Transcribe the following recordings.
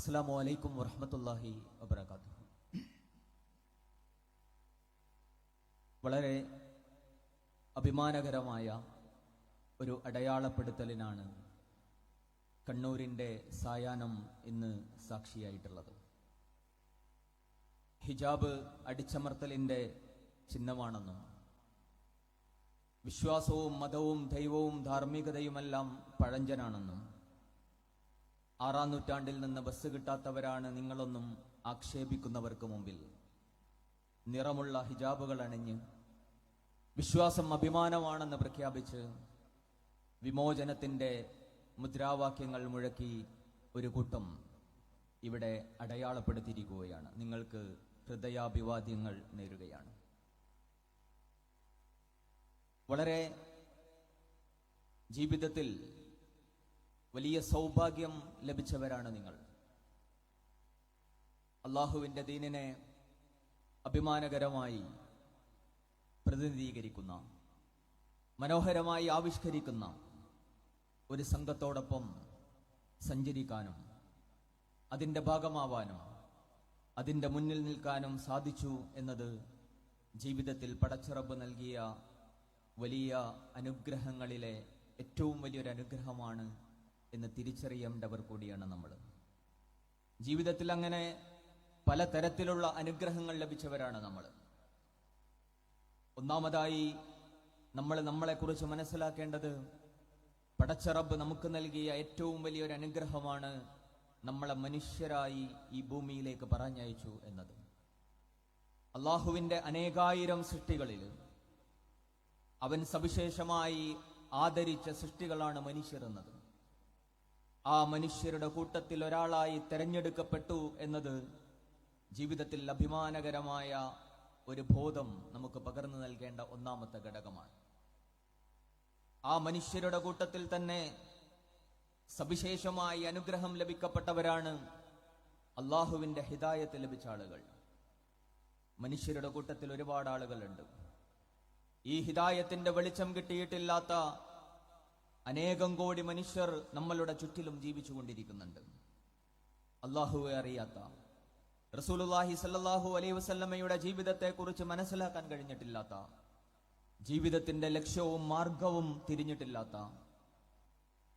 അസ്സാം വലൈക്കും വറഹമത്തല്ലാഹി വബർക്കാത്തു വളരെ അഭിമാനകരമായ ഒരു അടയാളപ്പെടുത്തലിനാണ് കണ്ണൂരിന്റെ സായാഹ്നം ഇന്ന് സാക്ഷിയായിട്ടുള്ളത്. ഹിജാബ് അടിച്ചമർത്തലിന്റെ ചിഹ്നമാണെന്നും വിശ്വാസവും മതവും ദൈവവും ധാർമ്മികതയുമെല്ലാം പഴഞ്ചനാണെന്നും ആറാം നൂറ്റാണ്ടിൽ നിന്ന് ബസ് കിട്ടാത്തവരാണ് നിങ്ങളൊന്നും ആക്ഷേപിക്കുന്നവർക്ക് മുമ്പിൽ. നിറമുള്ള ഹിജാബുകൾ അണിഞ്ഞ് വിശ്വാസം അഭിമാനമാണെന്ന് പ്രഖ്യാപിച്ച് വിമോചനത്തിന്റെ മുദ്രാവാക്യങ്ങൾ മുഴക്കി ഒരു കൂട്ടം ഇവിടെ അടയാളപ്പെടുത്തിയിരിക്കുകയാണ്. നിങ്ങൾക്ക് ഹൃദയാഭിവാദ്യങ്ങൾ നേരുകയാണ്. വളരെ ജീവിതത്തിൽ വലിയ സൗഭാഗ്യം ലഭിച്ചവരാണ് നിങ്ങൾ. അള്ളാഹുവിന്റെ ദീനിനെ അഭിമാനകരമായി പ്രതിനിധീകരിക്കുന്ന മനോഹരമായി ആവിഷ്കരിക്കുന്ന ഒരു സംഘത്തോടൊപ്പം സഞ്ചരിക്കാനും അതിന്റെ ഭാഗമാവാനും അതിന്റെ മുന്നിൽ നിൽക്കാനും സാധിച്ചു എന്നത് ജീവിതത്തിൽ പടച്ചിറപ്പ് നൽകിയ വലിയ അനുഗ്രഹങ്ങളിലെ ഏറ്റവും വലിയൊരു അനുഗ്രഹമാണ് എന്ന് തിരിച്ചറിയേണ്ടവർ കൂടിയാണ് നമ്മൾ. ജീവിതത്തിൽ അങ്ങനെ പലതരത്തിലുള്ള അനുഗ്രഹങ്ങൾ ലഭിച്ചവരാണ് നമ്മൾ. ഒന്നാമതായി നമ്മൾ നമ്മളെക്കുറിച്ച് മനസ്സിലാക്കേണ്ടത് പടച്ചറബ് നമുക്ക് നൽകിയ ഏറ്റവും വലിയൊരു അനുഗ്രഹമാണ് നമ്മളെ മനുഷ്യരായി ഈ ഭൂമിയിലേക്ക് പറഞ്ഞയച്ചു എന്നത്. അള്ളാഹുവിന്റെ അനേകായിരം സൃഷ്ടികളിൽ അവൻ സവിശേഷമായി ആദരിച്ച സൃഷ്ടികളാണ് മനുഷ്യർ എന്നത്. ആ മനുഷ്യരുടെ കൂട്ടത്തിൽ ഒരാളായി തെരഞ്ഞെടുക്കപ്പെട്ടു എന്നത് ജീവിതത്തിൽ അഭിമാനകരമായ ഒരു ബോധം നമുക്ക് പകർന്നു നൽകേണ്ട ഒന്നാമത്തെ ഘടകമാണ്. ആ മനുഷ്യരുടെ കൂട്ടത്തിൽ തന്നെ സവിശേഷമായി അനുഗ്രഹം ലഭിക്കപ്പെട്ടവരാണ് അള്ളാഹുവിന്റെ ഹിതായത്ത് ലഭിച്ച ആളുകൾ. മനുഷ്യരുടെ കൂട്ടത്തിൽ ഒരുപാട് ആളുകളുണ്ട്. ഈ ഹിദായത്തിന്റെ വെളിച്ചം കിട്ടിയിട്ടില്ലാത്ത അനേകം കോടി മനുഷ്യർ നമ്മളുടെ ചുറ്റിലും ജീവിച്ചുകൊണ്ടിരിക്കുന്നുണ്ട്. അള്ളാഹുവെ അറിയാത്ത റസൂലുല്ലാഹി സല്ലാഹു അലൈഹി വസല്ലമയുടെ ജീവിതത്തെക്കുറിച്ച് മനസ്സിലാക്കാൻ കഴിഞ്ഞിട്ടില്ലാത്ത ജീവിതത്തിന്റെ ലക്ഷ്യവും മാർഗവും തിരിഞ്ഞിട്ടില്ലാത്ത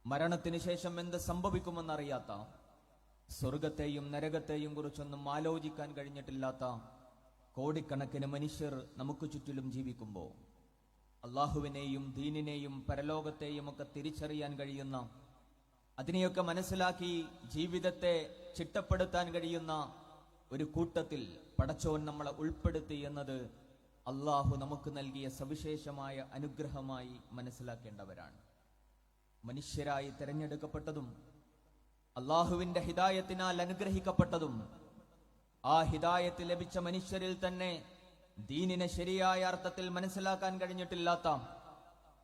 മരണത്തിന് ശേഷം എന്ത് സംഭവിക്കുമെന്നറിയാത്ത സ്വർഗത്തെയും നരകത്തെയും കുറിച്ചൊന്നും ആലോചിക്കാൻ കഴിഞ്ഞിട്ടില്ലാത്ത കോടിക്കണക്കിന് മനുഷ്യർ നമുക്ക് ചുറ്റിലും ജീവിക്കുമ്പോൾ അള്ളാഹുവിനെയും ദീനിനെയും പരലോകത്തെയും ഒക്കെ തിരിച്ചറിയാൻ കഴിയുന്ന അതിനെയൊക്കെ മനസ്സിലാക്കി ജീവിതത്തെ ചിട്ടപ്പെടുത്താൻ കഴിയുന്ന ഒരു കൂട്ടത്തിൽ പടച്ചോൻ നമ്മളെ ഉൾപ്പെടുത്തി എന്നത് അള്ളാഹു നമുക്ക് നൽകിയ സവിശേഷമായ അനുഗ്രഹമായി മനസ്സിലാക്കേണ്ടവരാണ്. മനുഷ്യരായി തിരഞ്ഞെടുക്കപ്പെട്ടതും അള്ളാഹുവിന്റെ ഹിതായത്തിനാൽ അനുഗ്രഹിക്കപ്പെട്ടതും ആ ഹിതായത്ത് ലഭിച്ച മനുഷ്യരിൽ തന്നെ ദീനിനെ ശരിയായ അർത്ഥത്തിൽ മനസ്സിലാക്കാൻ കഴിഞ്ഞിട്ടില്ലാത്ത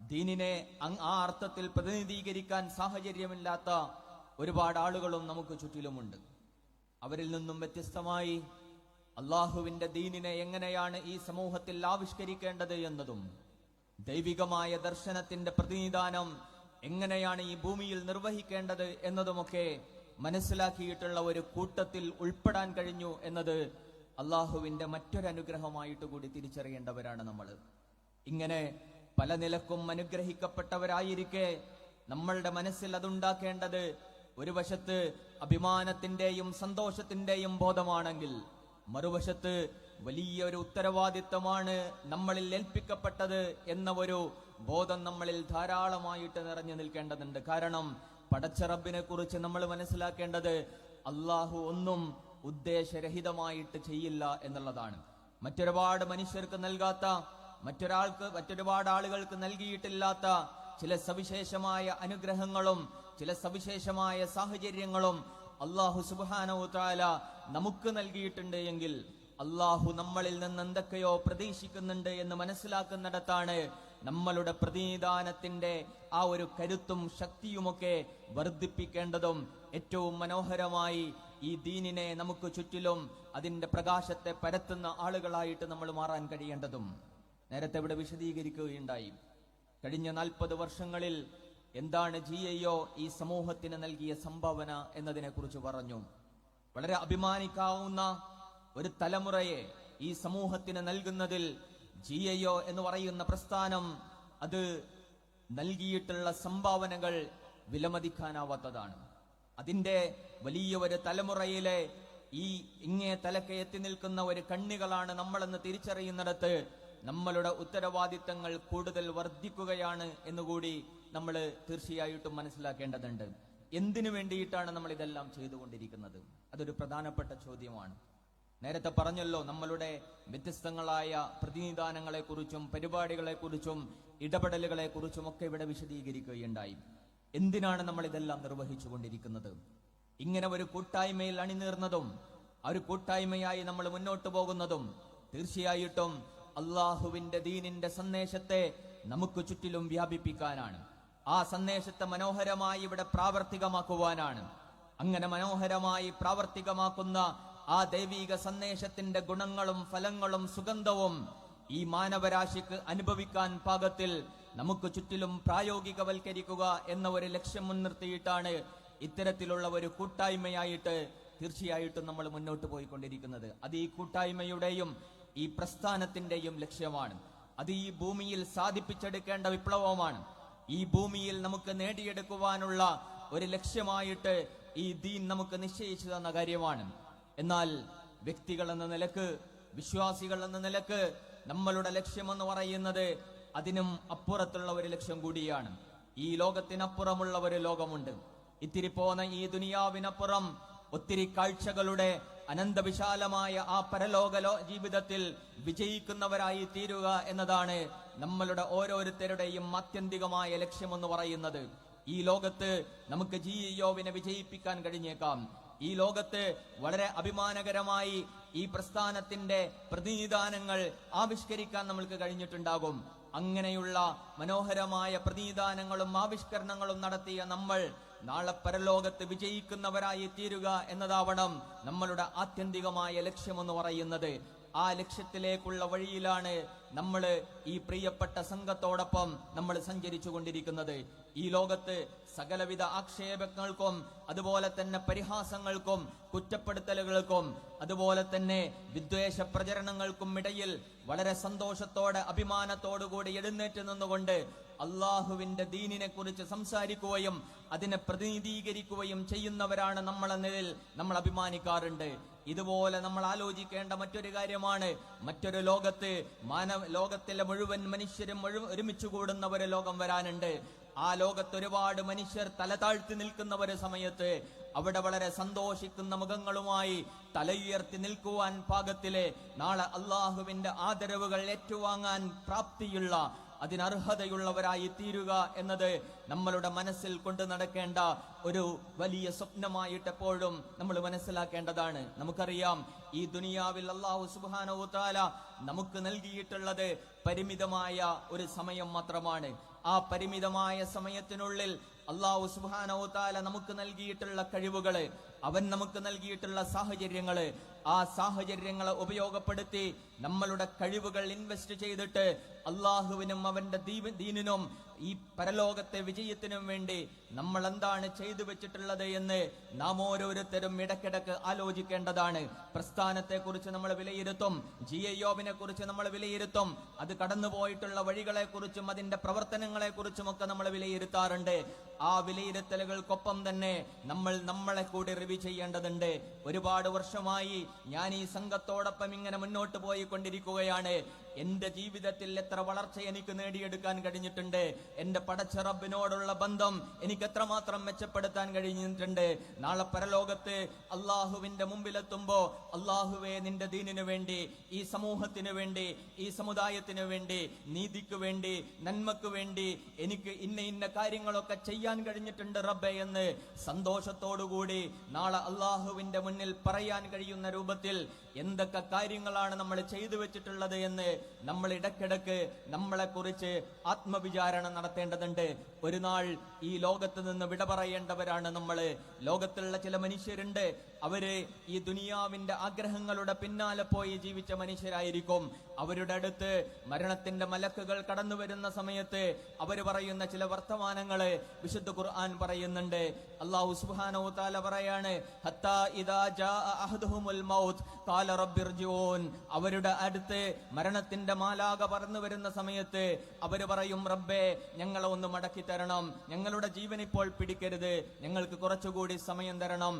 ദീനിനെ ആ അർത്ഥത്തിൽ പ്രതിനിധീകരിക്കാൻ സാഹചര്യമില്ലാത്ത ഒരുപാട് ആളുകളും നമുക്ക് ചുറ്റിലുമുണ്ട്. അവരിൽ നിന്നും വ്യത്യസ്തമായി അള്ളാഹുവിന്റെ ദീനിനെ എങ്ങനെയാണ് ഈ സമൂഹത്തിൽ ആവിഷ്കരിക്കേണ്ടത് എന്നതും ദൈവികമായ ദർശനത്തിന്റെ പ്രതിനിധാനം എങ്ങനെയാണ് ഈ ഭൂമിയിൽ നിർവഹിക്കേണ്ടത് എന്നതുമൊക്കെ മനസ്സിലാക്കിയിട്ടുള്ള ഒരു കൂട്ടത്തിൽ ഉൾപ്പെടാൻ കഴിഞ്ഞു എന്നത് അള്ളാഹുവിന്റെ മറ്റൊരനുഗ്രഹമായിട്ട് കൂടി തിരിച്ചറിയേണ്ടവരാണ് നമ്മൾ ഇങ്ങനെ പല നിലക്കും അനുഗ്രഹിക്കപ്പെട്ടവരായിരിക്കെ നമ്മളുടെ മനസ്സിൽ അതുണ്ടാക്കേണ്ടത് ഒരു വശത്ത് അഭിമാനത്തിന്റെയും സന്തോഷത്തിന്റെയും ബോധമാണെങ്കിൽ മറുവശത്ത് വലിയൊരു ഉത്തരവാദിത്തമാണ് നമ്മളിൽ ഏൽപ്പിക്കപ്പെട്ടത് എന്ന ഒരു ബോധം നമ്മളിൽ ധാരാളമായിട്ട് നിറഞ്ഞു നിൽക്കേണ്ടതുണ്ട്. കാരണം പടച്ചറബിനെ കുറിച്ച് നമ്മൾ മനസ്സിലാക്കേണ്ടത് അള്ളാഹു ഒന്നും ഉദ്ദേശരഹിതമായിട്ട് ചെയ്യില്ല എന്നുള്ളതാണ്. മറ്റൊരുപാട് മനുഷ്യർക്ക് നൽകാത്ത മറ്റൊരാൾക്ക് മറ്റൊരുപാട് ആളുകൾക്ക് നൽകിയിട്ടില്ലാത്ത ചില സവിശേഷമായ അനുഗ്രഹങ്ങളും ചില സവിശേഷമായ സാഹചര്യങ്ങളും അള്ളാഹു സുബാനവുത്താല നമുക്ക് നൽകിയിട്ടുണ്ട് എങ്കിൽ അള്ളാഹു നമ്മളിൽ നിന്ന് എന്തൊക്കെയോ പ്രതീക്ഷിക്കുന്നുണ്ട് എന്ന് മനസ്സിലാക്കുന്നിടത്താണ് നമ്മളുടെ പ്രതിനിധാനത്തിന്റെ ആ ഒരു കരുത്തും ശക്തിയുമൊക്കെ വർദ്ധിപ്പിക്കേണ്ടതും ഏറ്റവും മനോഹരമായി ഈ ദീനിനെ നമുക്ക് ചുറ്റിലും അതിന്റെ പ്രകാശത്തെ പരത്തുന്ന ആളുകളായിട്ട് നമ്മൾ മാറാൻ കഴിയേണ്ടതും നേരത്തെ ഇവിടെ വിശദീകരിക്കുകയുണ്ടായി. കഴിഞ്ഞ നാൽപ്പത് വർഷങ്ങളിൽ എന്താണ് ജി ഈ സമൂഹത്തിന് നൽകിയ സംഭാവന എന്നതിനെ കുറിച്ച് പറഞ്ഞു. വളരെ അഭിമാനിക്കാവുന്ന ഒരു തലമുറയെ ഈ സമൂഹത്തിന് നൽകുന്നതിൽ ജി എന്ന് പറയുന്ന പ്രസ്ഥാനം അത് നൽകിയിട്ടുള്ള സംഭാവനകൾ വിലമതിക്കാനാവാത്തതാണ്. അതിന്റെ വലിയ ഒരു തലമുറയിലെ ഈ ഇങ്ങേ തലക്കെ എത്തി നിൽക്കുന്ന ഒരു കണ്ണികളാണ് നമ്മളെന്ന് തിരിച്ചറിയുന്നിടത്ത് നമ്മളുടെ ഉത്തരവാദിത്തങ്ങൾ കൂടുതൽ വർദ്ധിക്കുകയാണ് എന്നുകൂടി നമ്മൾ തീർച്ചയായിട്ടും മനസ്സിലാക്കേണ്ടതുണ്ട്. എന്തിനു വേണ്ടിയിട്ടാണ് നമ്മൾ ഇതെല്ലാം ചെയ്തുകൊണ്ടിരിക്കുന്നത്? അതൊരു പ്രധാനപ്പെട്ട ചോദ്യമാണ്. നേരത്തെ പറഞ്ഞല്ലോ നമ്മളുടെ വ്യത്യസ്തങ്ങളായ പ്രതിനിധാനങ്ങളെക്കുറിച്ചും പരിപാടികളെക്കുറിച്ചും പരിപാടികളെ കുറിച്ചും ഇടപെടലുകളെ കുറിച്ചും ഒക്കെ ഇവിടെ വിശദീകരിക്കുകയുണ്ടായി. എന്തിനാണ് നമ്മൾ ഇതെല്ലാം നിർവഹിച്ചുകൊണ്ടിരിക്കുന്നത്? ഇങ്ങനെ ഒരു കൂട്ടായ്മയിൽ അണിനീർന്നതും ഒരു കൂട്ടായ്മയായി നമ്മൾ മുന്നോട്ട് പോകുന്നതും തീർച്ചയായിട്ടും അള്ളാഹുവിന്റെ ദീനിന്റെ സന്ദേശത്തെ നമുക്ക് ചുറ്റിലും വ്യാപിപ്പിക്കാനാണ്. ആ സന്ദേശത്തെ മനോഹരമായി ഇവിടെ പ്രാവർത്തികമാക്കുവാനാണ്. അങ്ങനെ മനോഹരമായി പ്രാവർത്തികമാക്കുന്ന ആ ദൈവീക സന്ദേശത്തിന്റെ ഗുണങ്ങളും ഫലങ്ങളും സുഗന്ധവും ഈ മാനവരാശിക്ക് അനുഭവിക്കാൻ പാകത്തിൽ നമുക്ക് ചുറ്റിലും പ്രായോഗികവൽക്കരിക്കുക എന്ന ഒരു ലക്ഷ്യം മുൻനിർത്തിയിട്ടാണ് ഇത്തരത്തിലുള്ള ഒരു കൂട്ടായ്മയായിട്ട് തീർച്ചയായിട്ടും നമ്മൾ മുന്നോട്ട് പോയിക്കൊണ്ടിരിക്കുന്നത്. അത് ഈ കൂട്ടായ്മയുടെയും ഈ പ്രസ്ഥാനത്തിന്റെയും ലക്ഷ്യമാണ്. അത് ഈ ഭൂമിയിൽ സാധിപ്പിച്ചെടുക്കേണ്ട വിപ്ലവമാണ്. ഈ ഭൂമിയിൽ നമുക്ക് നേടിയെടുക്കുവാനുള്ള ഒരു ലക്ഷ്യമായിട്ട് ഈ ദീൻ നമുക്ക് നിശ്ചയിച്ചു തന്ന കാര്യമാണ്. എന്നാൽ വ്യക്തികൾ എന്ന നിലയ്ക്ക് വിശ്വാസികൾ എന്ന നിലയ്ക്ക് നമ്മളുടെ ലക്ഷ്യമെന്ന് പറയുന്നത് അതിനും അപ്പുറത്തുള്ള ഒരു ലക്ഷ്യം കൂടിയാണ്. ഈ ലോകത്തിനപ്പുറമുള്ള ഒരു ലോകമുണ്ട്. ഇത്തിരി പോന്ന ഈ ദുനിയാവിനപ്പുറം ഒത്തിരി കാഴ്ചകളുടെ അനന്തവിശാലമായ ആ പരലോക ജീവിതത്തിൽ വിജയിക്കുന്നവരായി തീരുക എന്നതാണ് നമ്മളുടെ ഓരോരുത്തരുടെയും ആത്യന്തികമായ ലക്ഷ്യമെന്ന് പറയുന്നത്. ഈ ലോകത്ത് നമുക്ക് ജി യോവിനെ വിജയിപ്പിക്കാൻ കഴിഞ്ഞേക്കാം. ഈ ലോകത്ത് വളരെ അഭിമാനകരമായി ഈ പ്രസ്ഥാനത്തിന്റെ പ്രതിനിധാനങ്ങൾ ആവിഷ്കരിക്കാൻ നമ്മൾക്ക് കഴിഞ്ഞിട്ടുണ്ടാകും. അങ്ങനെയുള്ള മനോഹരമായ പ്രതിനിധാനങ്ങളും ആവിഷ്കരണങ്ങളും നടത്തിയ നമ്മൾ നാളെ പരലോകത്ത് വിജയിക്കുന്നവരായി തീരുക എന്നതാവണം നമ്മളുടെ ആത്യന്തികമായ ലക്ഷ്യമെന്ന് പറയുന്നത്. ആ ലക്ഷ്യത്തിലേക്കുള്ള വഴിയിലാണ് നമ്മൾ ഈ പ്രിയപ്പെട്ട സംഘത്തോടൊപ്പം നമ്മൾ സഞ്ചരിച്ചു കൊണ്ടിരിക്കുന്നത്. ഈ ലോകത്ത് സകലവിധ ആക്ഷേപങ്ങൾക്കും അതുപോലെ തന്നെ പരിഹാസങ്ങൾക്കും കുറ്റപ്പെടുത്തലുകൾക്കും അതുപോലെ തന്നെ വിദ്വേഷ പ്രചരണങ്ങൾക്കും ഇടയിൽ വളരെ സന്തോഷത്തോടെ അഭിമാനത്തോടുകൂടി എഴുന്നേറ്റ് നിന്നുകൊണ്ട് അള്ളാഹുവിന്റെ ദീനിനെ കുറിച്ച് സംസാരിക്കുകയും അതിനെ പ്രതിനിധീകരിക്കുകയും ചെയ്യുന്നവരാണ് നമ്മളെന്നതിൽ നമ്മൾ അഭിമാനിക്കാറുണ്ട്. ഇതുപോലെ നമ്മൾ ആലോചിക്കേണ്ട മറ്റൊരു കാര്യമാണ് മറ്റൊരു ലോകത്ത് മാനവ ലോകത്തിലെ മുഴുവൻ മനുഷ്യരും ഒരുമിച്ചു കൂടുന്ന ഒരു ലോകം വരാനുണ്ട്. ആ ലോകത്ത് ഒരുപാട് മനുഷ്യർ തല താഴ്ത്തി നിൽക്കുന്ന ഒരു സമയത്ത് അവിടെ വളരെ സന്തോഷിക്കുന്ന മുഖങ്ങളുമായി തലയുയർത്തി നിൽക്കുവാൻ പാകത്തിലെ നാളെ അള്ളാഹുവിന്റെ ആദരവുകൾ ഏറ്റുവാങ്ങാൻ പ്രാപ്തിയുള്ള അതിനർഹതയുള്ളവരായി തീരുക എന്നത് നമ്മളുടെ മനസ്സിൽ കൊണ്ട് നടക്കേണ്ട ഒരു വലിയ സ്വപ്നമായിട്ട് എപ്പോഴും നമ്മൾ മനസ്സിലാക്കേണ്ടതാണ്. നമുക്കറിയാം ഈ ദുനിയാവിൽ അള്ളാഹു സുബാനോ താല നമുക്ക് നൽകിയിട്ടുള്ളത് പരിമിതമായ ഒരു സമയം മാത്രമാണ്. ആ പരിമിതമായ സമയത്തിനുള്ളിൽ അള്ളാഹു സുബാനോ താല നമുക്ക് നൽകിയിട്ടുള്ള കഴിവുകൾ അവൻ നമുക്ക് നൽകിയിട്ടുള്ള സാഹചര്യങ്ങൾ ആ സാഹചര്യങ്ങളെ ഉപയോഗപ്പെടുത്തി നമ്മളുടെ കഴിവുകൾ ഇൻവെസ്റ്റ് ചെയ്തിട്ട് അള്ളാഹുവിനും അവന്റെ ദീനിനും ഈ പരലോകത്തെ വിജയത്തിനും വേണ്ടി നമ്മൾ എന്താണ് ചെയ്തു വെച്ചിട്ടുള്ളത് എന്ന് നാം ഓരോരുത്തരും ഇടക്കിടക്ക് ആലോചിക്കേണ്ടതാണ്. പ്രസ്ഥാനത്തെ കുറിച്ച് നമ്മൾ വിലയിരുത്തും ജി എയോബിനെ കുറിച്ച് നമ്മൾ വിലയിരുത്തും അത് കടന്നുപോയിട്ടുള്ള വഴികളെ കുറിച്ചും അതിന്റെ പ്രവർത്തനങ്ങളെ കുറിച്ചും ഒക്കെ നമ്മൾ വിലയിരുത്താറുണ്ട്. ആ വിലയിരുത്തലുകൾക്കൊപ്പം തന്നെ നമ്മൾ നമ്മളെ കൂടി റിവ്യൂ ചെയ്യേണ്ടതുണ്ട്. ഒരുപാട് വർഷമായി ഞാൻ ഈ സംഘത്തോടൊപ്പം ഇങ്ങനെ മുന്നോട്ട് പോയിക്കൊണ്ടിരിക്കുകയാണ്. എന്റെ ജീവിതത്തിൽ എത്ര വളർച്ച എനിക്ക് നേടിയെടുക്കാൻ കഴിഞ്ഞിട്ടുണ്ട്? എന്റെ പടച്ച റബ്ബിനോടുള്ള ബന്ധം എനിക്ക് എത്രമാത്രം മെച്ചപ്പെടുത്താൻ കഴിഞ്ഞിട്ടുണ്ട്? നാളെ പരലോകത്ത് അള്ളാഹുവിന്റെ മുമ്പിലെത്തുമ്പോ അള്ളാഹുവെ നിന്റെ ദീനിനു വേണ്ടി ഈ സമൂഹത്തിന് വേണ്ടി ഈ സമുദായത്തിന് വേണ്ടി നീതിക്ക് വേണ്ടി നന്മക്ക് വേണ്ടി എനിക്ക് ഇന്ന ഇന്ന കാര്യങ്ങളൊക്കെ ചെയ്യാൻ കഴിഞ്ഞിട്ടുണ്ട് റബ്ബെ എന്ന് സന്തോഷത്തോടുകൂടി നാളെ അള്ളാഹുവിന്റെ മുന്നിൽ പറയാൻ കഴിയുന്ന രൂപത്തിൽ എന്തൊക്കെ കാര്യങ്ങളാണ് നമ്മൾ ചെയ്തു വെച്ചിട്ടുള്ളത് എന്ന് നമ്മൾ നമ്മളെ കുറിച്ച് ആത്മവിചാരണം നടത്തേണ്ടതുണ്ട്. ഒരു നാൾ ഈ ലോകത്ത് നിന്ന് വിട പറയേണ്ടവരാണ് നമ്മൾ ലോകത്തുള്ള ചില മനുഷ്യരുണ്ട്. അവർ ഈ ദുനിയാവിന്റെ ആഗ്രഹങ്ങളുടെ പിന്നാലെ പോയി ജീവിച്ച മനുഷ്യരായിരിക്കും. അവരുടെ അടുത്ത് മരണത്തിന്റെ മലക്കുകൾ കടന്നു വരുന്ന സമയത്ത് അവർ പറയുന്ന ചില വർത്തമാനങ്ങൾ വിശുദ്ധ ഖുർആൻ പറയുന്നുണ്ട്. അള്ളാഹു സുബ്ഹാനഹു തആല പറയാണ് അവരുടെ അടുത്ത് മരണത്തിന്റെ മാലാക പറന്നു വരുന്ന സമയത്ത് അവർ പറയും റബ്ബേ ഞങ്ങളെ ഒന്ന് മടക്കി തരണം. ഞങ്ങളുടെ ജീവൻ ഇപ്പോൾ പിടിക്കരുത്. ഞങ്ങൾക്ക് കുറച്ചുകൂടി സമയം തരണം.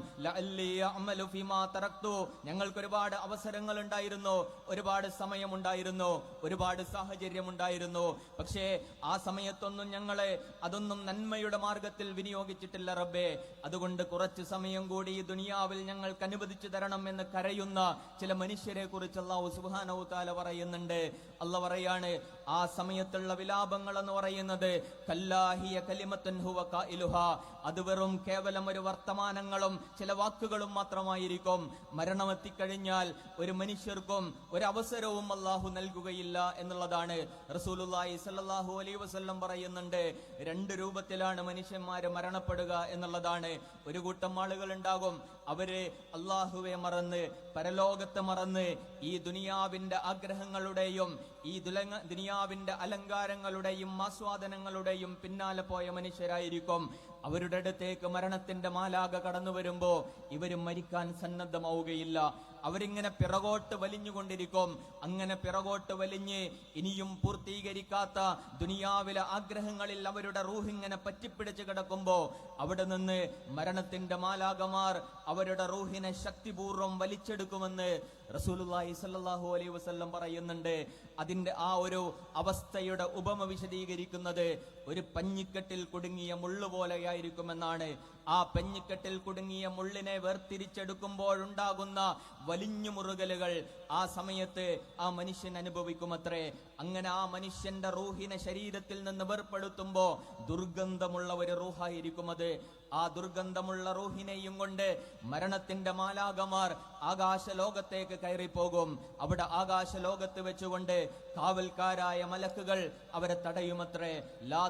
ഞങ്ങൾക്ക് ഒരുപാട് അവസരങ്ങൾ ഉണ്ടായിരുന്നു ഒരുപാട് സമയമുണ്ടായിരുന്നു. ഒരുപാട് സാഹചര്യം ഉണ്ടായിരുന്നു പക്ഷേ ആ സമയത്തൊന്നും ഞങ്ങളെ അതൊന്നും നന്മയുടെ മാർഗത്തിൽ വിനിയോഗിച്ചിട്ടില്ല റബ്ബേ. അതുകൊണ്ട് കുറച്ച് സമയം കൂടി ഈ ദുനിയാവിൽ ഞങ്ങൾക്ക് അനുവദിച്ചു തരണം എന്ന് കരയുന്ന ചില മനുഷ്യരെ കുറിച്ച് അള്ളാഹു സുബ്ഹാനഹു തആല പറയുന്നുണ്ട്. അല്ല പറയാണ് ആ സമയത്തുള്ള വിലാപങ്ങൾ എന്ന് പറയുന്നത് ഖായിലുഹ അത് വെറും കേവലം ഒരു വർത്തമാനങ്ങളും ചില വാക്കുകളും മാത്രമായിരിക്കും. മരണം എത്തിക്കഴിഞ്ഞാൽ ഒരു മനുഷ്യർക്കും ഒരു അവസരവും അള്ളാഹു നൽകുകയില്ല എന്നുള്ളതാണ്. റസൂലുള്ളാഹി സല്ലാഹു അലൈ വസല്ലം പറയുന്നുണ്ട് രണ്ട് രൂപത്തിലാണ് മനുഷ്യന്മാര് മരണപ്പെടുക എന്നുള്ളതാണ്. ഒരു കൂട്ടം ആളുകൾ ഉണ്ടാകും അവർ അള്ളാഹുവെ മറന്ന് പരലോകത്തെ മറന്ന് ഈ ദുനിയാവിന്റെ ആഗ്രഹങ്ങളുടെയും ഈ ദുനിയാവിന്റെ അലങ്കാരങ്ങളുടെയും ആസ്വാദനങ്ങളുടെയും പിന്നാലെ പോയ മനുഷ്യരായിരിക്കും. അവരുടെ അടുത്തേക്ക് മരണത്തിന്റെ മാലാക കടന്നു വരുമ്പോ ഇവരും മരിക്കാൻ സന്നദ്ധമാവുകയില്ല. അവരിങ്ങനെ പിറകോട്ട് വലിഞ്ഞുകൊണ്ടിരിക്കും. അങ്ങനെ പിറകോട്ട് വലിഞ്ഞ് ഇനിയും പൂർത്തീകരിക്കാത്ത ദുനിയാവിലെ ആഗ്രഹങ്ങളിൽ അവരുടെ റൂഹിങ്ങനെ പറ്റിപ്പിടിച്ച് കിടക്കുമ്പോ അവിടെ നിന്ന് മരണത്തിന്റെ മാലാകമാർ അവരുടെ റൂഹിനെ ശക്തിപൂർവം വലിച്ചെടുക്കുമെന്ന് സ്വല്ലല്ലാഹു അലൈഹി വസല്ലം പറയുന്നുണ്ട് അതിന്റെ ആ ഒരു അവസ്ഥയുടെ ഉപമ വിശദീകരിക്കുന്നത് ഒരു പഞ്ഞിക്കെട്ടിൽ കുടുങ്ങിയ മുള്ളു പോലെയായിരിക്കുമെന്നാണ്. ആ പഞ്ഞിക്കെട്ടിൽ കുടുങ്ങിയ മുള്ളിനെ വേർതിരിച്ചെടുക്കുമ്പോഴുണ്ടാകുന്ന വലിഞ്ഞു മുറുകലുകൾ ആ സമയത്ത് ആ മനുഷ്യൻ അനുഭവിക്കുമത്രേ. അങ്ങനെ ആ മനുഷ്യന്റെ റൂഹിനെ ശരീരത്തിൽ നിന്ന് വേർപ്പെടുത്തുമ്പോ ദുർഗന്ധമുള്ള ഒരു റൂഹായിരിക്കും അത്. ആ ദുർഗന്ധമുള്ള റൂഹിനെയും കൊണ്ട് മരണത്തിന്റെ മാലാകമാർ ആകാശ ലോകത്തേക്ക് കയറിപ്പോകും. അവിടെ ആകാശ ലോകത്ത് വെച്ചുകൊണ്ട് കാവൽക്കാരായ മലക്കുകൾ അവരെ തടയുമത്രേ. ലാ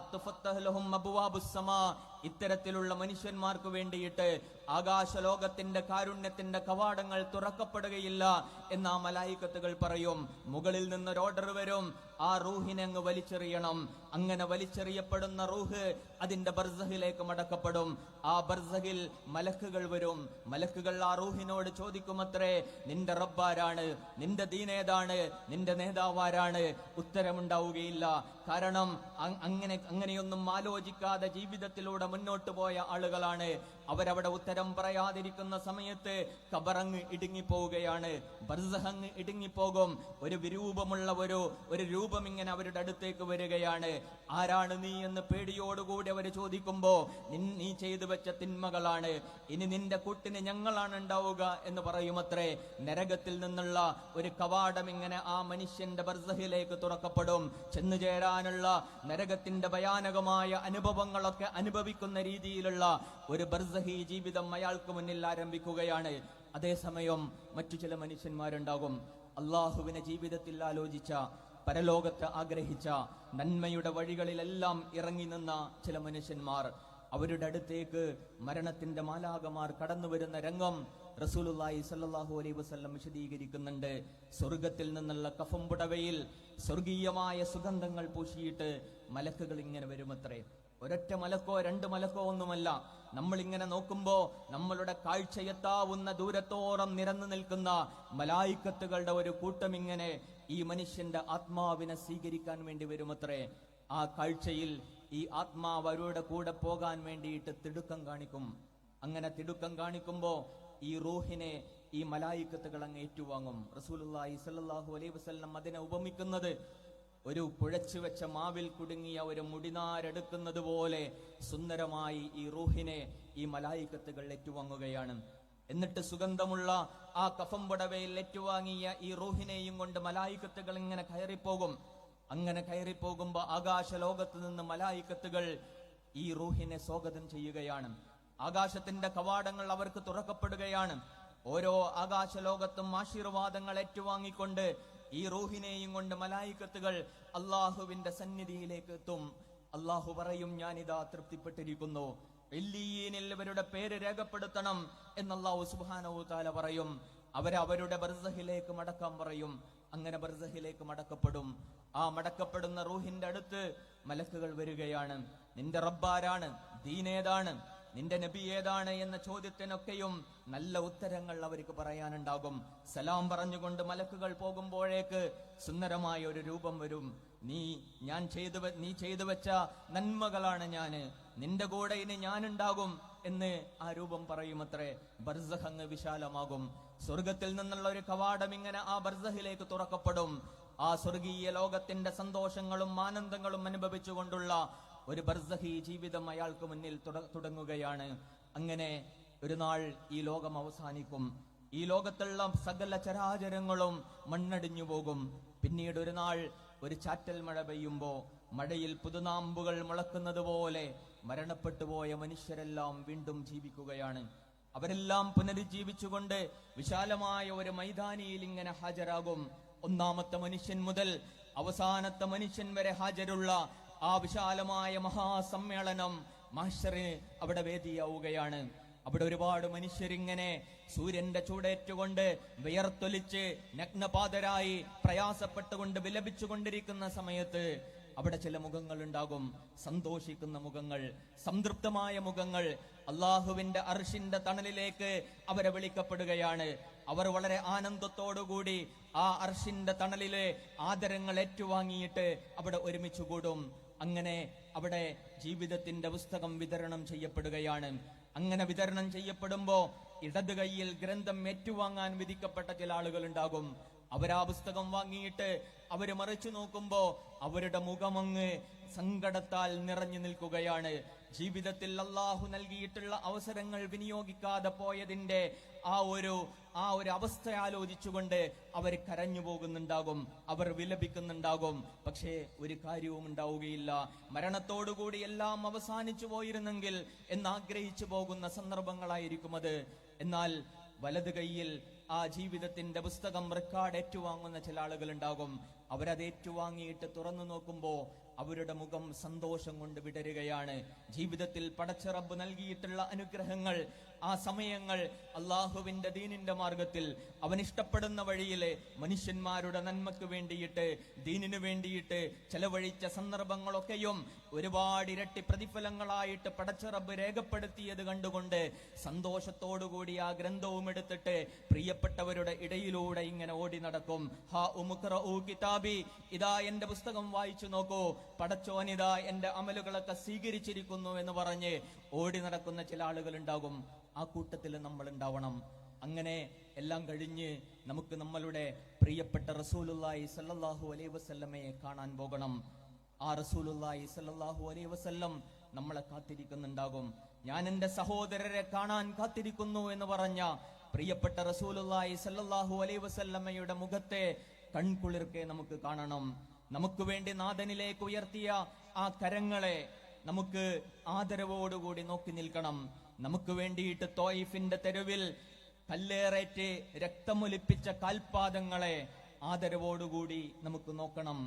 ഇത്തരത്തിലുള്ള മനുഷ്യന്മാർക്ക് വേണ്ടിയിട്ട് ആകാശലോകത്തിന്റെ കാരുണ്യത്തിന്റെ കവാടങ്ങൾ തുറക്കപ്പെടുകയില്ല എന്ന് ആ മലായിക്കത്തുകൾ പറയും. മുകളിൽ നിന്ന് ഓർഡർ വരും. ആ റൂഹിനെ അങ്ങ് വലിച്ചെറിയണം. അങ്ങനെ വലിച്ചെറിയപ്പെടുന്ന റൂഹ് അതിന്റെ ബർസഹിലേക്ക് മടക്കപ്പെടും. ആ ബർസഹിൽ മലക്കുകൾ വരും. മലക്കുകൾ ആ റൂഹിനോട് ചോദിക്കുമത്രേ നിന്റെ റബ്ബാരാണ് നിന്റെ ദീനേതാണ് നിന്റെ നേതാവാരാണ്? ഉത്തരമുണ്ടാവുകയില്ല. കാരണം അങ്ങനെ അങ്ങനെയൊന്നും ആലോചിക്കാതെ ജീവിതത്തിലൂടെ മുന്നോട്ട് പോയ ആളുകളാണ് അവരവിടെ ഉത്തരം പറയാതിരിക്കുന്ന സമയത്ത് കബറങ്ങ് ഇടുങ്ങിപ്പോവുകയാണ്. ബർസഹങ്ങ് ഇടുങ്ങിപ്പോകും. ഒരു വിരൂപമുള്ള ഒരു ഒരു രൂപം ഇങ്ങനെ അവരുടെ അടുത്തേക്ക് വരികയാണ്. ആരാണ് നീ എന്ന് പേടിയോടുകൂടി അവർ ചോദിക്കുമ്പോ നിൻ- നീ ചെയ്തു വെച്ച തിന്മകളാണ്. ഇനി നിന്റെ കൂട്ടിന് ഞങ്ങളാണ് ഉണ്ടാവുക എന്ന് പറയുമത്രേ. നരകത്തിൽ നിന്നുള്ള ഒരു കവാടം ഇങ്ങനെ ആ മനുഷ്യന്റെ ബർസഹിലേക്ക് തുറക്കപ്പെടും. ചെന്നു ചേരാനുള്ള നരകത്തിന്റെ ഭയാനകമായ അനുഭവങ്ങളൊക്കെ അനുഭവിക്കുന്ന രീതിയിലുള്ള ഒരു ബർസഹി ജീവിതം അയാൾക്ക് മുന്നിൽ ആരംഭിക്കുകയാണ്. അതേസമയം മറ്റു ചില മനുഷ്യന്മാരുണ്ടാകും. അള്ളാഹുവിനെ ജീവിതത്തിൽ ആലോചിച്ച പരലോകത്ത് ആഗ്രഹിച്ച നന്മയുടെ വഴികളിലെല്ലാം ഇറങ്ങി നിന്ന ചില മനുഷ്യന്മാർ. അവരുടെ അടുത്തേക്ക് മരണത്തിന്റെ മാലാകമാർ കടന്നു വരുന്ന രംഗം റസൂലുള്ളാഹി സ്വല്ലല്ലാഹു അലൈഹി വസല്ലം വിശദീകരിക്കുന്നുണ്ട്. സ്വർഗത്തിൽ നിന്നുള്ള കഫം പുടവയിൽ സ്വർഗീയമായ സുഗന്ധങ്ങൾ പൂശിയിട്ട് മലക്കുകൾ ഇങ്ങനെ വരുമത്രേ. ഒരൊറ്റ മലക്കോ രണ്ട് മലക്കോ ഒന്നുമല്ല. നമ്മൾ ഇങ്ങനെ നോക്കുമ്പോ നമ്മളുടെ കാഴ്ചയെത്താവുന്ന ദൂരത്തോളം നിരന്നു നിൽക്കുന്ന മലായിക്കത്തുകളുടെ ഒരു കൂട്ടം ഇങ്ങനെ ഈ മനുഷ്യന്റെ ആത്മാവിനെ സ്വീകരിക്കാൻ വേണ്ടി വരുമത്രേ. ആ കാഴ്ചയിൽ ഈ ആത്മാവ് അവരുടെ കൂടെ പോകാൻ വേണ്ടിയിട്ട് തിടുക്കം കാണിക്കും. അങ്ങനെ തിടുക്കം കാണിക്കുമ്പോ ഈ റൂഹിനെ ഈ മലായിക്കത്തുകൾ അങ്ങ് ഏറ്റുവാങ്ങും. റസൂലുള്ളാഹി സ്വല്ലല്ലാഹു അലൈഹി വസല്ലം അതിനെ ഉപമിക്കുന്നത് ഒരു പുഴച്ചു വെച്ച മാവിൽ കുടുങ്ങിയ ഒരു മുടിനാരെടുക്കുന്നത് പോലെ സുന്ദരമായി ഈ റൂഹിനെ ഈ മലായിക്കത്തുകൾ ഏറ്റുവാങ്ങുകയാണ്. എന്നിട്ട് സുഗന്ധമുള്ള ആ കഫം പുടവയിൽ ഏറ്റുവാങ്ങിയ ഈ റൂഹിനെയും കൊണ്ട് മലായിക്കത്തുകൾ ഇങ്ങനെ കയറിപ്പോകും. അങ്ങനെ കയറിപ്പോകുമ്പോ ആകാശ ലോകത്ത് നിന്ന് മലായിക്കത്തുകൾ ഈ റൂഹിനെ സ്വാഗതം ചെയ്യുകയാണ്. ആകാശത്തിന്റെ കവാടങ്ങൾ അവർക്ക് തുറക്കപ്പെടുകയാണ്. ഓരോ ആകാശ ലോകത്തും ആശീർവാദങ്ങൾ ഏറ്റുവാങ്ങിക്കൊണ്ട് ഈ റൂഹിനെയും കൊണ്ട് മലായിക്കത്തുകൾ അള്ളാഹുവിന്റെ സന്നിധിയിലേക്ക് എത്തും. അള്ളാഹു പറയും ഞാൻ ഞാനിതാ തൃപ്തിപ്പെട്ടിരിക്കുന്നു. എല്ലീനിൽ ഇവരുടെ പേര് രേഖപ്പെടുത്തണം എന്ന് അള്ളാഹു സുബാനവു താല പറയും. അവരെ അവരുടെ ബർസഹിലേക്ക് മടക്കാൻ പറയും. അങ്ങനെ ബർസഹിലേക്ക് മടക്കപ്പെടും. ആ മടക്കപ്പെടുന്ന റൂഹിന്റെ അടുത്ത് മലക്കുകൾ വരികയാണ്. നിന്റെ റബ്ബാരാണ് ദീനേതാണ്. നിന്റെ നബി ഏതാണ് എന്ന ചോദ്യത്തിനൊക്കെയും നല്ല ഉത്തരങ്ങൾ അവർക്ക് പറയാനുണ്ടാകും. സലാം പറഞ്ഞുകൊണ്ട് മലക്കുകൾ പോകുമ്പോഴേക്ക് സുന്ദരമായ ഒരു രൂപം വരും. നീ ഞാൻ ചെയ്തു നീ ചെയ്തു വെച്ച നന്മകളാണ് ഞാൻ. നിന്റെ കൂടെ ഇനി ഞാനുണ്ടാകും എന്ന് ആ രൂപം പറയുമത്രേ. ബർസഹ് അങ്ങ് വിശാലമാകും. സ്വർഗത്തിൽ നിന്നുള്ള ഒരു കവാടം ഇങ്ങനെ ആ ബർസഹിലേക്ക് തുറക്കപ്പെടും. ആ സ്വർഗീയ ലോകത്തിന്റെ സന്തോഷങ്ങളും ആനന്ദങ്ങളും അനുഭവിച്ചുകൊണ്ടുള്ള ഒരു ബർസഹി ജീവിതം അയാൾക്ക് മുന്നിൽ തുട- തുടങ്ങുകയാണ്. അങ്ങനെ ഒരു നാൾ ഈ ലോകം അവസാനിക്കും. ഈ ലോകത്തുള്ള സകല ചരാചരങ്ങളും മണ്ണടിഞ്ഞു പോകും. പിന്നീട് ഒരു നാൾ ഒരു ചാറ്റൽ മഴ പെയ്യുമ്പോ മഴയിൽ പുതുനാമ്പുകൾ മുളക്കുന്നത് പോലെ മരണപ്പെട്ടു പോയ മനുഷ്യരെല്ലാം വീണ്ടും ജീവിക്കുകയാണ്. അവരെല്ലാം പുനരുജ്ജീവിച്ചുകൊണ്ട് വിശാലമായ ഒരു മൈതാനിയിൽ ഇങ്ങനെ ഹാജരാകും. ഒന്നാമത്തെ മനുഷ്യൻ മുതൽ അവസാനത്തെ മനുഷ്യൻ വരെ ഹാജരുള്ള ആ വിശാലമായ മഹാസമ്മേളനം മാഷറിന് അവിടെ വേദിയാവുകയാണ്. അവിടെ ഒരുപാട് മനുഷ്യരിങ്ങനെ സൂര്യന്റെ ചൂടേറ്റുകൊണ്ട് വിയർത്തൊലിച്ച് നഗ്നപാതരായി പ്രയാസപ്പെട്ടുകൊണ്ട് വിലപിച്ചുകൊണ്ടിരിക്കുന്ന സമയത്ത് അവിടെ ചില മുഖങ്ങൾ ഉണ്ടാകും സന്തോഷിക്കുന്ന മുഖങ്ങൾ സംതൃപ്തമായ മുഖങ്ങൾ അള്ളാഹുവിന്റെ അർഷിന്റെ തണലിലേക്ക് അവരെ വിളിക്കപ്പെടുകയാണ്. അവർ വളരെ ആനന്ദത്തോടുകൂടി ആ അർഷിന്റെ തണലിലെ ആദരങ്ങൾ ഏറ്റുവാങ്ങിയിട്ട് അവിടെ ഒരുമിച്ച് കൂടും. അങ്ങനെ അവിടെ ജീവിതത്തിന്റെ പുസ്തകം വിതരണം ചെയ്യപ്പെടുകയാണ്. അങ്ങനെ വിതരണം ചെയ്യപ്പെടുമ്പോ ഇടത് കൈയിൽ ഗ്രന്ഥം ഏറ്റുവാങ്ങാൻ വിധിക്കപ്പെട്ട ചില ആളുകൾ ഉണ്ടാകും അവരാ പുസ്തകം വാങ്ങിയിട്ട് അവർ മറിച്ചു നോക്കുമ്പോ അവരുടെ മുഖമങ്ങ് സങ്കടത്താൽ നിറഞ്ഞു നിൽക്കുകയാണ്. ജീവിതത്തിൽ അള്ളാഹു നൽകിയിട്ടുള്ള അവസരങ്ങൾ വിനിയോഗിക്കാതെ പോയതിന്റെ ആ ഒരു ആ ഒരു അവസ്ഥ ആലോചിച്ചുകൊണ്ട് അവർ കരഞ്ഞു പോകുന്നുണ്ടാകും അവർ വിലപിക്കുന്നുണ്ടാകും. പക്ഷേ ഒരു കാര്യവും ഉണ്ടാവുകയില്ല. മരണത്തോടുകൂടി എല്ലാം അവസാനിച്ചു പോയിരുന്നെങ്കിൽ എന്നാഗ്രഹിച്ചു പോകുന്ന സന്ദർഭങ്ങളായിരിക്കും അത്. എന്നാൽ വലത് കൈയിൽ ആ ജീവിതത്തിന്റെ പുസ്തകം റെക്കോർഡ് ഏറ്റുവാങ്ങുന്ന ചില ആളുകൾ ഉണ്ടാകും അവരത് ഏറ്റുവാങ്ങിയിട്ട് തുറന്നു നോക്കുമ്പോൾ അവരുടെ മുഖം സന്തോഷം കൊണ്ട് വിടരുകയാണ്. ജീവിതത്തിൽ പടച്ചറബ് നൽകിയിട്ടുള്ള അനുഗ്രഹങ്ങൾ ആ സമയങ്ങൾ അള്ളാഹുവിന്റെ ദീനിന്റെ മാർഗത്തിൽ അവൻ ഇഷ്ടപ്പെടുന്ന വഴിയിലെ മനുഷ്യന്മാരുടെ നന്മക്ക് വേണ്ടിയിട്ട് ദീനിനു വേണ്ടിയിട്ട് ചെലവഴിച്ച സന്ദർഭങ്ങളൊക്കെയും ഒരുപാട് ഇരട്ടി പ്രതിഫലങ്ങളായിട്ട് പടച്ചിറബ് രേഖപ്പെടുത്തിയത് കണ്ടുകൊണ്ട് സന്തോഷത്തോടുകൂടി ആ ഗ്രന്ഥവും എടുത്തിട്ട് പ്രിയപ്പെട്ടവരുടെ ഇടയിലൂടെ ഇങ്ങനെ ഓടി നടക്കും. ഹാ ഉമുഖ്റഊ കിതാബി ഇതാ എന്റെ പുസ്തകം വായിച്ചു നോക്കൂ. പടച്ചോനിതാ എന്റെ അമലുകളൊക്കെ സ്വീകരിച്ചിരിക്കുന്നു എന്ന് പറഞ്ഞ് ഓടി നടക്കുന്ന ചില ആളുകൾ ഉണ്ടാകും ആ കൂട്ടത്തിൽ നമ്മൾ ഉണ്ടാവണം. അങ്ങനെ എല്ലാം കഴിഞ്ഞ് നമുക്ക് നമ്മളുടെ പ്രിയപ്പെട്ട റസൂലുള്ളാഹി സല്ലാഹു അലൈ വസല്ലമയെ കാണാൻ പോകണം. ആ റസൂലുള്ളാഹി സല്ലാഹു അലൈ വസല്ലം നമ്മളെ കാത്തിരിക്കുന്നുണ്ടാകും. ഞാൻ എന്റെ സഹോദരരെ കാണാൻ കാത്തിരിക്കുന്നു എന്ന് പറഞ്ഞ പ്രിയപ്പെട്ട റസൂലുള്ളാഹി സല്ലാഹു അലൈ വസല്ലമയുടെ മുഖത്തെ കൺകുളിർക്കെ നമുക്ക് കാണണം. നമുക്ക് വേണ്ടി നാഥനിലേക്ക് ഉയർത്തിയ ആ കരങ്ങളെ നമുക്ക് ആദരവോടുകൂടി നോക്കി നിൽക്കണം. നമുക്ക് വേണ്ടിയിട്ട് തോയിഫിന്റെ തെരുവിൽ കല്ലേറേറ്റ് രക്തമൊലിപ്പിച്ച കാൽപാദങ്ങളെ ആദരവോടുകൂടി നമുക്ക് നോക്കണം.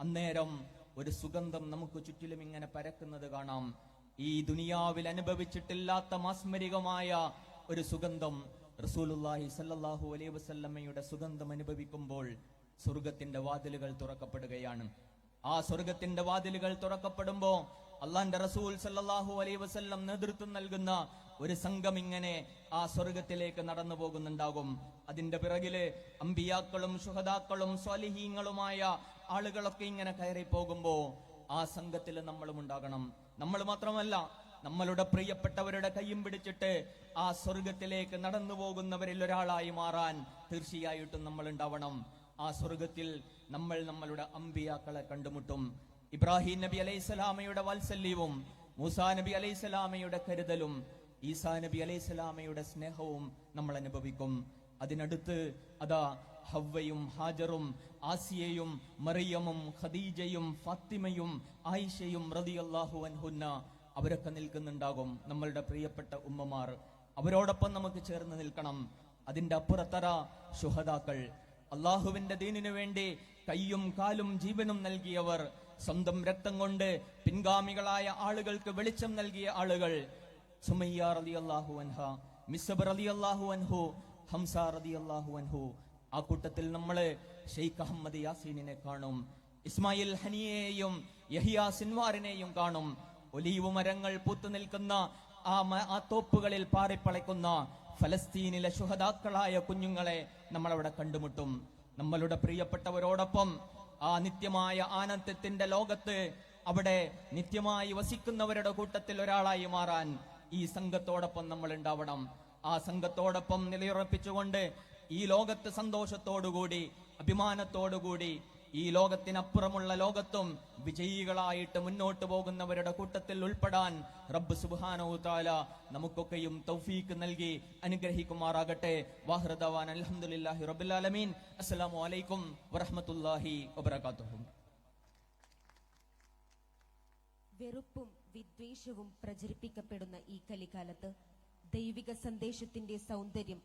അന്നേരം ഒരു സുഗന്ധം നമുക്ക് ചുറ്റിലും ഇങ്ങനെ പരക്കുന്നത് കാണാം. ഈ ദുനിയാവിൽ അനുഭവിച്ചിട്ടില്ലാത്ത മാസ്മരികമായ ഒരു സുഗന്ധം റസൂലുല്ലാഹി സല്ലാഹു അലൈ വസല്ലമ്മയുടെ സുഗന്ധം അനുഭവിക്കുമ്പോൾ സ്വർഗത്തിന്റെ വാതിലുകൾ തുറക്കപ്പെടുകയാണ്. ആ സ്വർഗത്തിന്റെ വാതിലുകൾ തുറക്കപ്പെടുമ്പോ അള്ളാന്റെ റസൂൽ സല്ലാഹു അലൈ വസ്ല്ലം നേതൃത്വം നൽകുന്ന ഒരു സംഘം ഇങ്ങനെ ആ സ്വർഗത്തിലേക്ക് നടന്നു പോകുന്നുണ്ടാകും. അതിന്റെ പിറകിൽ അമ്പിയാക്കളും സുഹദാക്കളും സ്വാലിഹീങ്ങളുമായ ആളുകളൊക്കെ ഇങ്ങനെ കയറി പോകുമ്പോ ആ സംഘത്തിൽ നമ്മളും ഉണ്ടാകണം. നമ്മൾ മാത്രമല്ല നമ്മളുടെ പ്രിയപ്പെട്ടവരുടെ കൈയും പിടിച്ചിട്ട് ആ സ്വർഗത്തിലേക്ക് നടന്നു പോകുന്നവരിൽ ഒരാളായി മാറാൻ തീർച്ചയായിട്ടും നമ്മൾ ഉണ്ടാവണം. ആ സ്വർഗത്തിൽ നമ്മൾ നമ്മളുടെ അമ്പിയാക്കളെ കണ്ടുമുട്ടും. ഇബ്രാഹിം നബി അലൈഹിസ്സലാമയുടെ വാത്സല്യവും മൂസാ നബി അലൈഹിസ്സലാമയുടെ കരുതലും ഈസാ നബി അലൈഹിസ്സലാമയുടെ സ്നേഹവും നമ്മൾ അനുഭവിക്കും. അതിനടുത്ത് അതാ ഹവ്വയും ഹാജറും ആസിയയും മറിയമും ഖദീജയും ഫാത്തിമയും ആയിഷയും റളിയല്ലാഹു അൻഹുന്ന അവരൊക്കെ നിൽക്കുന്നുണ്ടാകും. നമ്മളുടെ പ്രിയപ്പെട്ട ഉമ്മമാർ അവരോടൊപ്പം നമുക്ക് ചേർന്ന് നിൽക്കണം. അതിന്റെ അപ്പുറത്തറ ശുഹദാക്കൾ. അള്ളാഹുവിന്റെ ദീനിനു വേണ്ടി കയ്യും കാലും ജീവനും നൽകിയവർ സ്വന്തം രക്തം കൊണ്ട് പിൻഗാമികളായ ആളുകൾക്ക് വെളിച്ചം നൽകിയ ആളുകൾ. സുമയ്യ റളിയല്ലാഹു അൻഹ മിസബ് റളിയല്ലാഹു അൻഹു ഹംസ റളിയല്ലാഹു അൻഹു. ആ കൂട്ടത്തിൽ നമ്മൾ ഷെയ്ഖ് അഹമ്മദ് യാസീനിനെ കാണും ഇസ്മായിൽ ഹനിയെയും യഹിയ സിൻവാറിനെയും കാണും. ഒലീവ് മരങ്ങൾ പൂത്തു നിൽക്കുന്ന ആ ആ തോപ്പുകളിൽ പാറിപ്പളയ്ക്കുന്ന ഫലസ്തീനിലെ ശുഹദാക്കളായ കുഞ്ഞുങ്ങളെ നമ്മളവിടെ കണ്ടുമുട്ടും. നമ്മളുടെ പ്രിയപ്പെട്ടവരോടൊപ്പം ആ നിത്യമായ ആനന്ദത്തിന്റെ ലോകത്ത് അവിടെ നിത്യമായി വസിക്കുന്നവരുടെ കൂട്ടത്തിൽ ഒരാളായി മാറാൻ ഈ സംഘത്തോടൊപ്പം നമ്മൾ ഉണ്ടാവണം. ആ സംഘത്തോടൊപ്പം നിലയുറപ്പിച്ചുകൊണ്ട് ഈ ലോകത്ത് സന്തോഷത്തോടുകൂടി അഭിമാനത്തോടുകൂടി ഈ ലോകത്തിനപ്പുറമുള്ള ലോകത്തും വിജയികളായിട്ട് മുന്നോട്ട് പോകുന്നവരുടെ കൂട്ടത്തിൽ ഉൾപ്പെടാൻ റബ്ബ് സുബ്ഹാനഹു തആല നമുക്കൊക്കെയും തൗഫീക്ക് നൽകി അനുഗ്രഹിക്കുമാറാകട്ടെ. വാഹൃദവാൻ അലഹമുല്ലാഹി റബ്ബിൽ ആലമീൻ. അസ്സലാമു അലൈക്കും വറഹ്മത്തുള്ളാഹി വബറകാതുഹു. വെറുപ്പും വിദ്വേഷവും പ്രചരിപ്പിക്കപ്പെടുന്ന ഈ കലികാലത്ത് ദൈവിക സന്ദേശത്തിന്റെ സൗന്ദര്യം